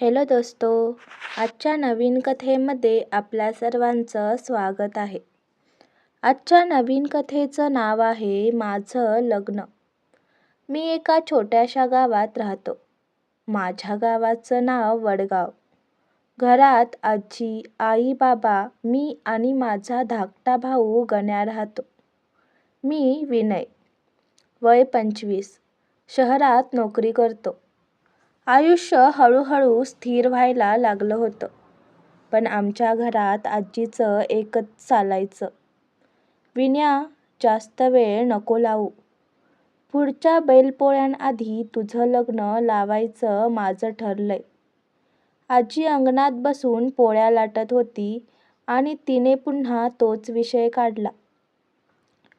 Hello दोस्तो आजच्या नवीन कथेमध्ये आपल्या सर्वांचं स्वागत आहे. आजच्या नवीन कथेचं नाव आहे माझं लग्न. मी एका छोट्याशा गावात राहतो. माझ्या गावाचं नाव वडगाव. घरात आजी आई बाबा मी आणि माझा धाकटा भाऊ गण्या राहतो. मी विनय. वय पंचवीस. शहरात नोकरी करतो. आयुष्य हळूहळू स्थिर व्हायला लागलं होतं. पण आमच्या घरात आजीचं एकच चालायचं. विन्या जास्त वेळ नको लावू. पुढच्या बैलपोळ्यांआधी तुझं लग्न लावायचं माझं ठरलंय. आजी अंगणात बसून पोळ्या लाटत होती आणि तिने पुन्हा तोच विषय काढला.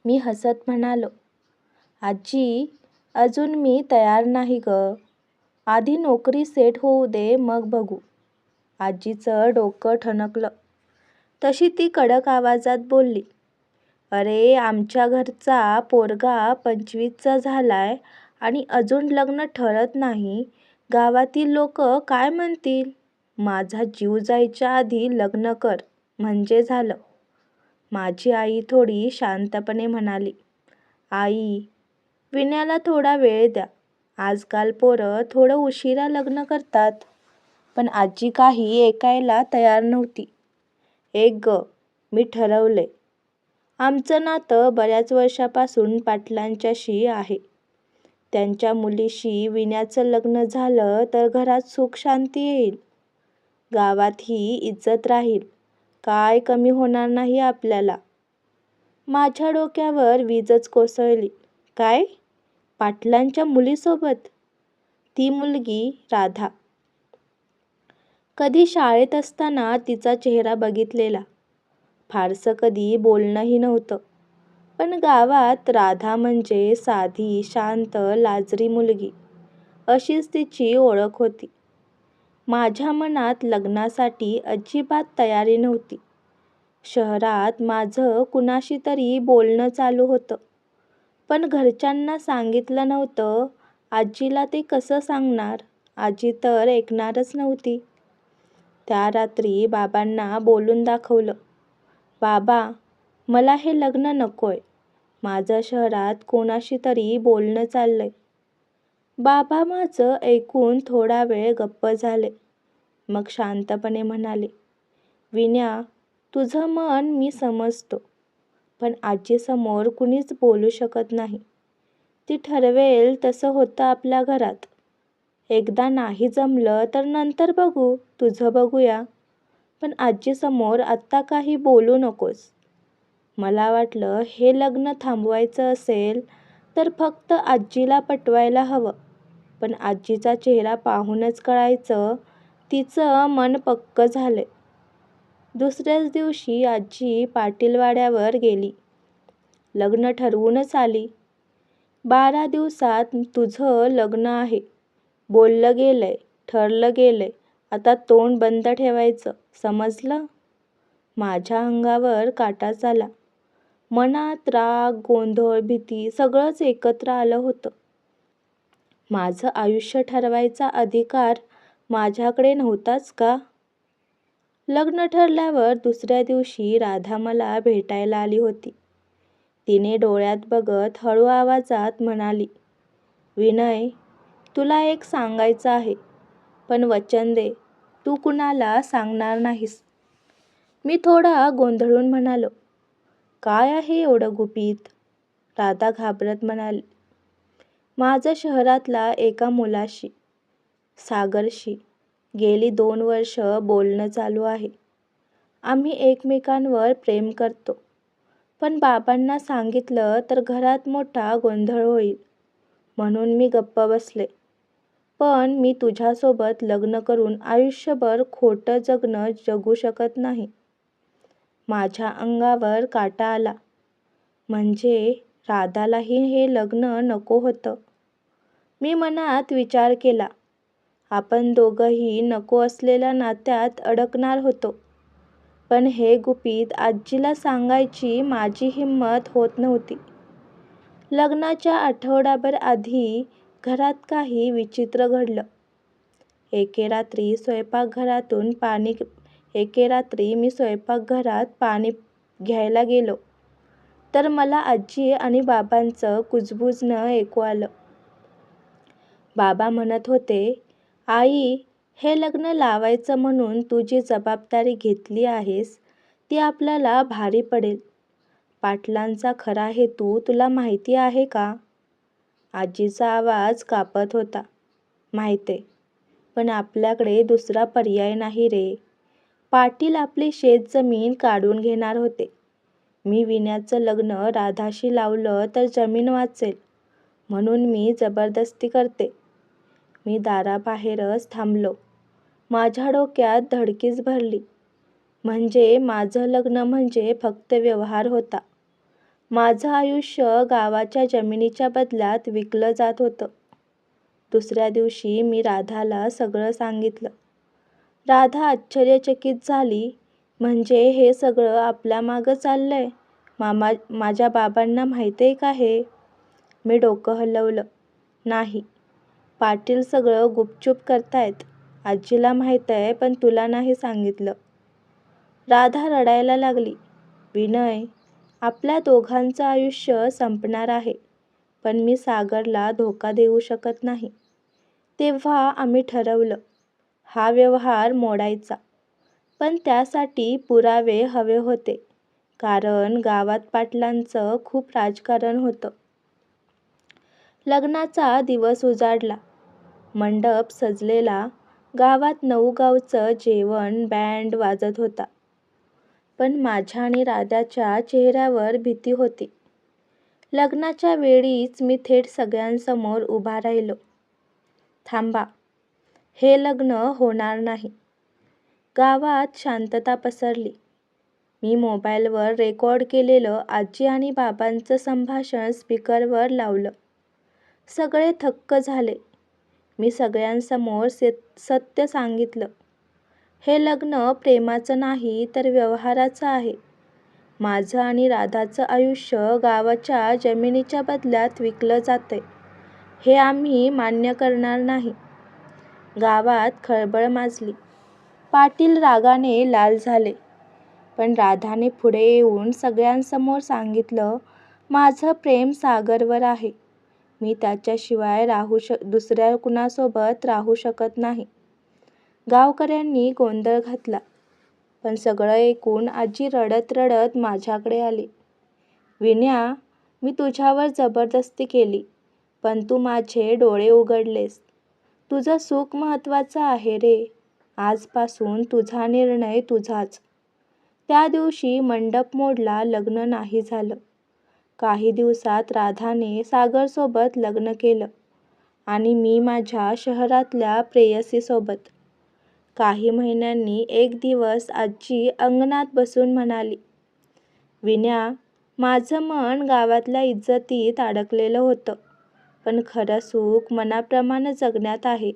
मी हसत म्हणालो आजी अजून मी तयार नाही ग. आधी नोकरी सेट होऊ दे मग बघू. आजीचं डोकं ठणकलं. तशी ती कडक आवाजात बोलली अरे आमच्या घरचा पोरगा पंचवीसचा झालाय आणि अजून लग्न ठरत नाही. गावातील लोक काय म्हणतील? माझा जीव जायच्या आधी लग्न कर. म्हणजे झालं. माझी आई थोडी शांतपणे म्हणाली आई विण्याला थोडा वेळ द्या. आजकाल पोरं थोडं उशिरा लग्न करतात. पण आजी काही ऐकायला तयार नव्हती. एक ग मी ठरवलंय. आमचं नातं बऱ्याच वर्षापासून पाटलांच्याशी आहे. त्यांच्या मुलीशी विण्याचं लग्न झालं तर घरात सुख शांती येईल. गावात ही इज्जत राहील. काय कमी होणार नाही आपल्याला. माझ्या डोक्यावर वीजच कोसळली. काय? पाटलांच्या मुलीसोबत? ती मुलगी राधा. कधी शाळेत असताना तिचा चेहरा बघितलेला. फारसं कधी बोलणंही नव्हतं. पण गावात राधा म्हणजे साधी शांत लाजरी मुलगी. अशीच तिची ओळख होती. माझ्या मनात लग्नासाठी अजिबात तयारी नव्हती. शहरात माझं कुणाशी तरी बोलणं चालू होतं. पण घरच्यांना सांगितलं नव्हतं. आजीला ते कसं सांगणार? आजी तर ऐकणारच नव्हती. त्या रात्री बाबांना बोलून दाखवलं. बाबा मला हे लग्न नकोय. माझं शहरात कोणाशी तरी बोलणं चाललंय. बाबा माझं ऐकून थोडा वेळ गप्प झाले. मग शांतपणे म्हणाले विन्या तुझं मन मी समजतो. पण आजीसमोर कुणीच बोलू शकत नाही. ती ठरवेल तसं होतं आपल्या घरात. एकदा नाही जमलं तर नंतर बघू तुझं बघूया. पण आजीसमोर आत्ता काही बोलू नकोस. मला वाटलं हे लग्न थांबवायचं असेल तर फक्त आजीला पटवायला हवं. पण आजीचा चेहरा पाहूनच कळायचं तिचं मन पक्क झालं दुसऱ्याच दिवशी आजी पाटीलवाड्यावर गेली. लग्न ठरवूनच आली. बारा दिवसात तुझं लग्न आहे. बोललं गेलंय ठरलं गेलंय. आता तोंड बंद ठेवायचं समजलं? माझ्या अंगावर काटा चाला मनात राग गोंधळ भीती सगळंच एकत्र आलं होतं. माझं आयुष्य ठरवायचा अधिकार माझ्याकडे नव्हताच का? लग्न ठरल्यावर दुसऱ्या दिवशी राधा मला भेटायला आली होती. तिने डोळ्यात बघत हळू आवाजात म्हणाली विनय तुला एक सांगायचं आहे. पण वचन दे तू कुणाला सांगणार नाहीस. मी थोडा गोंधळून म्हणालो काय आहे एवढं गुपित? राधा घाबरत म्हणाली माझं शहरातला एका मुलाशी सागरशी. गेली दोन वर्ष बोलणं चालू आहे. आम्ही एकमेकांवर प्रेम करतो. पण बाबांना सांगितलं तर घरात मोठा गोंधळ होईल. म्हणून मी गप्प बसले. पण मी तुझ्यासोबत लग्न करून आयुष्यभर खोटं जगणं जगू शकत नाही. माझ्या अंगावर काटा आला. म्हणजे राधालाही हे लग्न नको होतं. मी मनात विचार केला. आपण दोघंही नको असलेल्या नात्यात अडकणार होतो. पण हे गुपित आजीला सांगायची माझी हिंमत होत नव्हती. लग्नाच्या आठवडाभर आधी घरात काही विचित्र घडलं. एके रात्री स्वयंपाकघरातून पाणी एके रात्री मी स्वयंपाकघरात पाणी घ्यायला गेलो. तर मला आजी आणि बाबांचं कुजबुजणं ऐकू आलं. बाबा म्हणत होते, आई, हे लग्न लावायचं म्हणून तू जी जबाबदारी घेतली आहेस ती आपल्याला भारी पडेल. पाटलांचा खरा हेतू तुला माहिती आहे का? आजीचा आवाज कापत होता. माहितीये, पण आपल्याकडे दुसरा पर्याय नाही रे. पाटील आपली शेतजमीन काढून घेणार होते. मी विण्याचं लग्न राधाशी लावलं तर जमीन वाचेल म्हणून मी जबरदस्ती करते. मी दाराबाहेरच थांबलो. माझ्या डोक्यात धडकीच भरली. म्हणजे माझं लग्न म्हणजे फक्त व्यवहार होता. माझं आयुष्य गावाच्या जमिनीच्या बदल्यात विकलं जात होतं. दुसऱ्या दिवशी मी राधाला सगळं सांगितलं. राधा आश्चर्यचकित झाली. म्हणजे हे सगळं आपल्या मागं चाललंय? माझ्या बाबांना माहिती आहे का हे? मी डोकं हलवलं. नाही. पाटील सगळं गुपचूप करतायत. आजीला माहितीये पण तुला नाही सांगितलं. राधा रडायला लागली. विनय, आपल्या दोघांचं आयुष्य संपणार आहे. पण मी सागरला धोका देऊ शकत नाही. तेव्हा आम्ही ठरवलं, हा व्यवहार मोडायचा. पण त्यासाठी पुरावे हवे होते. कारण गावात पाटलांचं खूप राजकारण होतं. लग्नाचा दिवस उजाडला. मंडप सजलेला. गावात नऊगावचं जेवण बँड वाजत होता. पण माझ्या आणि राधाच्या चेहऱ्यावर भीती होती. लग्नाच्या वेळीच मी थेट सगळ्यांसमोर उभा राहिलो. थांबा, हे लग्न होणार नाही. गावात शांतता पसरली. मी मोबाईलवर रेकॉर्ड केलेलं आजी आणि बाबांचं संभाषण स्पीकरवर लावलं. सगळे थक्क झाले. मी सगळ्यांसमोर से सत्य सांगितलं. हे लग्न प्रेमाचं नाही तर व्यवहाराचं आहे. माझं आणि राधाचं आयुष्य गावाच्या जमिनीच्या बदल्यात विकलं जातंय. हे आम्ही मान्य करणार नाही. गावात खळबळ माजली. पाटील रागाने लाल झाले. पण राधाने पुढे येऊन सगळ्यांसमोर सांगितलं, माझं प्रेम सागरवर आहे. मी त्याच्याशिवाय दुसऱ्या कुणासोबत राहू शकत नाही. गावकऱ्यांनी गोंधळ घातला. पण सगळं ऐकून आजी रडत रडत माझ्याकडे आली. विन्या, मी तुझ्यावर जबरदस्ती केली. पण तू माझे डोळे उघडलेस. तुझं सुख महत्त्वाचं आहे रे. आजपासून तुझा निर्णय तुझाच. त्या दिवशी मंडप मोडला. लग्न नाही झालं. काही दिवसात राधाने सागरसोबत लग्न केलं आणि मी माझ्या शहरातल्या प्रेयसीसोबत. काही महिन्यांनी एक दिवस आजी अंगणात बसून म्हणाली, विन्या, माझं मन गावातल्या इज्जतीत अडकलेलं होतं. पण खरं सुख मनाप्रमाणं जगण्यात आहे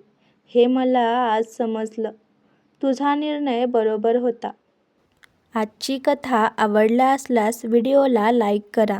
हे मला आज समजलं. तुझा निर्णय बरोबर होता. आजची कथा आवडला असल्यास व्हिडिओला लाईक करा,